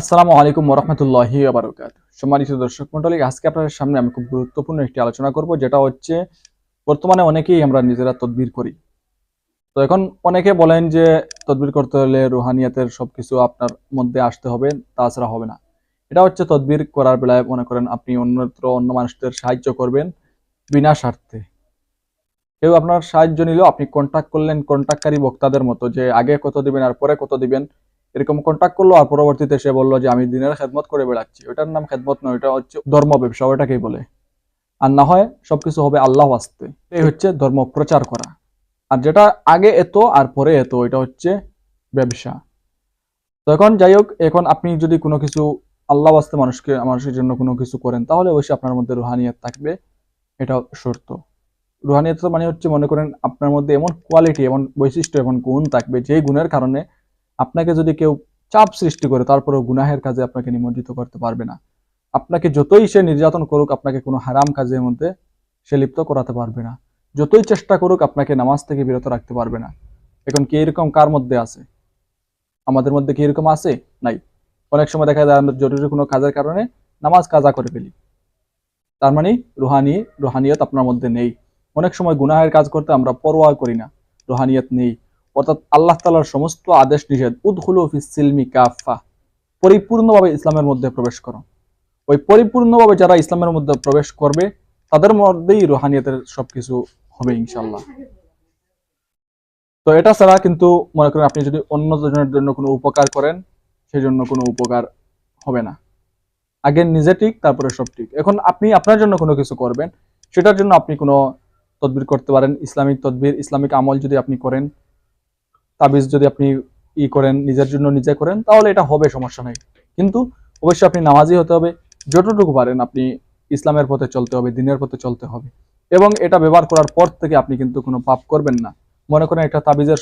আসসালামু আলাইকুম ওরহমতুল্লাহি আবরকাত সম্মানিত দর্শক মন্ডলী আজকে আপনাদের সামনে আমি খুব গুরুত্বপূর্ণ একটি আলোচনা করব, যেটা হচ্ছে বর্তমানে অনেকেই আমরা নিজেরা তদবির করি। তো এখন অনেকে বলেন যে তদবির করতে হলে রুহানিয়াতের সবকিছু আপনার মধ্যে আসতে হবে, তাছাড়া হবে না। এটা হচ্ছে তদবির করার বেলায় মনে করেন আপনি অন্যত্র অন্য মানুষদের সাহায্য করবেন বিনা স্বার্থে। কেউ আপনার সাহায্য নিলেও আপনি কন্ট্যাক্ট করলেন কন্ট্যাক্টকারী বক্তাদের মতো যে আগে কত দিবেন, আর পরে কত দিবেন এরকম কন্ট্যাক্ট করল আর পরবর্তীতে সে বলল যে, আমি দিনের খেদমত করে বেড়াচ্ছি। ওটার নাম খেদমত নয় ওটা হচ্ছে ধর্ম ব্যবসা ওটাকেই বলে। আর না হয় সবকিছু হবে আল্লাহ আসতে এই হচ্ছে ধর্ম প্রচার করা। আর যেটা আগে এত আর পরে এত এটা হচ্ছে ব্যবসা। তো এখন যাই হোক, এখন আপনি যদি কোনো কিছু আল্লাহ আসতে মানুষকে, মানুষের জন্য কোনো কিছু করেন, তাহলে অবশ্যই আপনার মধ্যে রুহানিয়াত থাকবে। এটা শর্ত। রুহানিয়াত মানে হচ্ছে মনে করেন আপনার মধ্যে এমন কোয়ালিটি এমন বৈশিষ্ট্য, এমন গুণ থাকবে যেই গুণের কারণে আপনাকে যদি কেউ চাপ সৃষ্টি করে, তারপরেও গুনাহের কাজে আপনাকে নিমজ্জিত করতে পারবে না। আপনাকে যতই সে নির্যাতন করুক, আপনাকে কোনো হারাম কাজের মধ্যে সে লিপ্ত করাতে পারবে না। যতই চেষ্টা করুক, আপনাকে নামাজ থেকে বিরত রাখতে পারবে না। এখন কি এরকম কার মধ্যে আছে? আমাদের মধ্যে কি এরকম আছে? নাই। অনেক সময় দেখা যায়, আমরা জরুরি কোনো কাজের কারণে নামাজ কাজা করে ফেলি। তার মানে রুহানি, রুহানিয়ত আপনার মধ্যে নেই। অনেক সময় গুনাহের কাজ করতে আমরা পরোয়া করি না। রুহানিয়ত নেই। অর্থাৎ আল্লাহ তালার সমস্ত আদেশ নিষেধ উদ্হুলু সিলমি কাফা পরিপূর্ণভাবে ইসলামের মধ্যে প্রবেশ করো। ওই পরিপূর্ণভাবে যারা ইসলামের মধ্যে প্রবেশ করবে, তাদের মধ্যেই রুহানিয়তের সবকিছু হবে ইনশাল্লাহ তো এটা ছাড়া কিন্তু মনে করেন আপনি যদি অন্য জনের জন্য কোনো উপকার করেন সেই জন্য কোনো উপকার হবে না। আগে নিজে ঠিক, তারপরে সব ঠিক। এখন আপনি আপনার জন্য কোনো কিছু করবেন, সেটার জন্য আপনি কোনো তদবির করতে পারেন। ইসলামিক তদবির, ইসলামিক আমল যদি আপনি করেন তাবিজ যদি আপনি ই করেন, নিজের জন্য নিজে করেন, তাহলে এটা হবে, সমস্যা নেই। কিন্তু অবশ্যই আপনি নামাজি হতে হবে, যতটুকু পারেন আপনি ইসলামের পথে চলতে হবে, দিনের পথে চলতে হবে। এবং এটা ব্যবহার করার পর থেকে আপনি কিন্তু কোনো পাপ করবেন না। মনে করেন একটা তাবিজের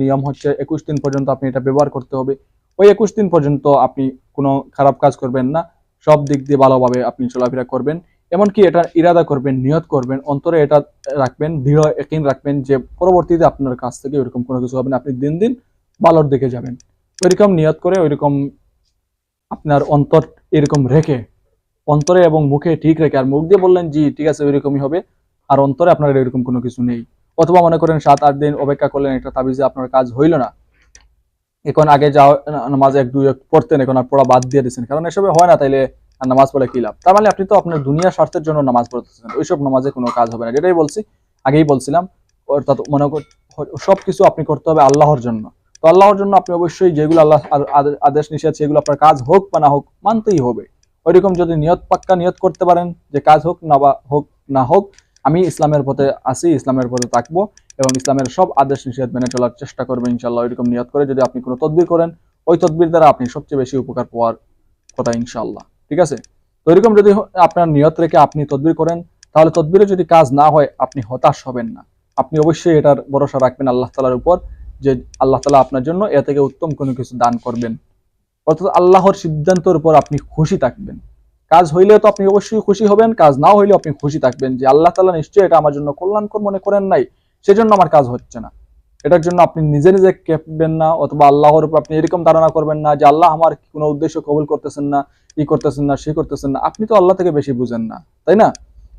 নিয়ম হচ্ছে একুশ দিন পর্যন্ত আপনি এটা ব্যবহার করতে হবে। ওই একুশ দিন পর্যন্ত আপনি কোনো খারাপ কাজ করবেন না। সব দিক দিয়ে ভালোভাবে আপনি চলাফেরা করবেন। এমনকি এটা ইরাদা করবেন, নিয়ত করবেন, অন্তরে এটা রাখবেন, দৃঢ় একিন রাখবেন যে পরবর্তীতে আপনার কাছ থেকে ওইরকম কোনো কিছু হবে না। আপনি দিন দিন ভালোর দিকে যাবেন। ওইরকম নিয়ত করে, ওইরকম আপনার অন্তর এরকম রেখে, অন্তরে এবং মুখে ঠিক রেখে, আর মুখ দিয়ে বললেন, জি, ঠিক আছে, ওইরকমই হবে। আর অন্তরে আপনার এরকম কোনো কিছু নেই। অথবা মনে করেন, সাত, আট দিন অপেক্ষা করলেন, একটা তাবিজে আপনার কাজ হইল না। এখন আগে যাওয়া নামাজ এক, দুই, এক পড়তেন, এখন আর পড়া বাদ দিয়ে দিচ্ছেন কারণ এসবে হয় না, তাইলে আর নামাজ পড়ে কি লাভ? তার মানে আপনি তো আপনার দুনিয়া স্বার্থের জন্য নামাজ পড়তেছেন। ওইসব নামাজে কোনো কাজ হবে না। যেটাই বলছি, আগেই বলছিলাম, অর্থাৎ মনে সব কিছু আপনি করতে হবে আল্লাহর জন্য। তো আল্লাহর জন্য আপনি অবশ্যই যেগুলো আল্লাহ আদেশ নিষেধ, সেগুলো আপনার কাজ হোক বা না হোক, মানতেই হবে। ওইরকম যদি নিয়ত পাক্কা নিয়ত করতে পারেন যে কাজ হোক না বা হোক না হোক, আমি ইসলামের পথে আসি, ইসলামের পথে থাকব এবং ইসলামের সব আদেশ নিষেধ মেনে চলার চেষ্টা করবেন ইনশাল্লাহ ওইরকম নিয়ত করে যদি আপনি কোনো তদবির করেন, ওই তদবির দ্বারা আপনি সবচেয়ে বেশি উপকার পাওয়ার কথা ইনশাল্লাহ ঠিক আছে? তো এরকম যদি আপনার নিয়ত রেখে আপনি তদবির করেন, তাহলে তদবিরে যদি কাজ না হয়, আপনি হতাশ হবেন না। আপনি অবশ্যই এটার ভরসা রাখবেন আল্লাহ তালার উপর, যে আল্লাহ তালা আপনার জন্য এ থেকে উত্তম কোনো কিছু দান করবেন। অর্থাৎ আল্লাহর সিদ্ধান্তের উপর আপনি খুশি থাকবেন। কাজ হইলে তো আপনি অবশ্যই খুশি হবেন, কাজ না হইলে আপনি খুশি থাকবেন যে আল্লাহ তালা নিশ্চয়ই এটা আমার জন্য কল্যাণকর মনে করেন নাই, সেজন্য আমার কাজ হচ্ছে না। এটার জন্য আপনি নিজে নিজে কেঁপবেন না অথবা আল্লাহর উপর আপনি এরকম ধারণা করবেন না যে আল্লাহ আমার কোনো উদ্দেশ্য কবুল করতেছেন না, ই করতেছেন না, সে করতেছেন না। আপনি তো আল্লাহ থেকে বেশি বুঝেন না, তাই না?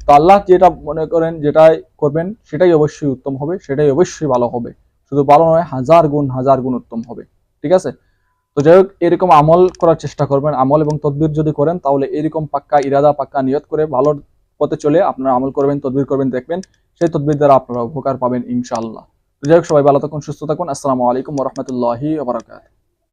তো আল্লাহ যেটা মনে করেন, যেটাই করবেন, সেটাই অবশ্যই উত্তম হবে, সেটাই অবশ্যই ভালো হবে। শুধু ভালো নয়, হাজার গুণ হাজার গুণ উত্তম হবে। ঠিক আছে? তো যাই হোক, এরকম আমল করার চেষ্টা করবেন। আমল এবং তদবির যদি করেন, তাহলে এরকম পাক্কা ইরাদা, পাক্কা নিয়ত করে ভালোর পথে চলে আপনারা আমল করবেন, তদবির করবেন, দেখবেন, সেই তদবির দ্বারা আপনারা উপকার পাবেন, ইনশাআল্লাহ। যাই হোক সবাই ভালো থাকুন সুস্থ থাকুন। আসসালামু আলাইকুম রহমতুল্লাহি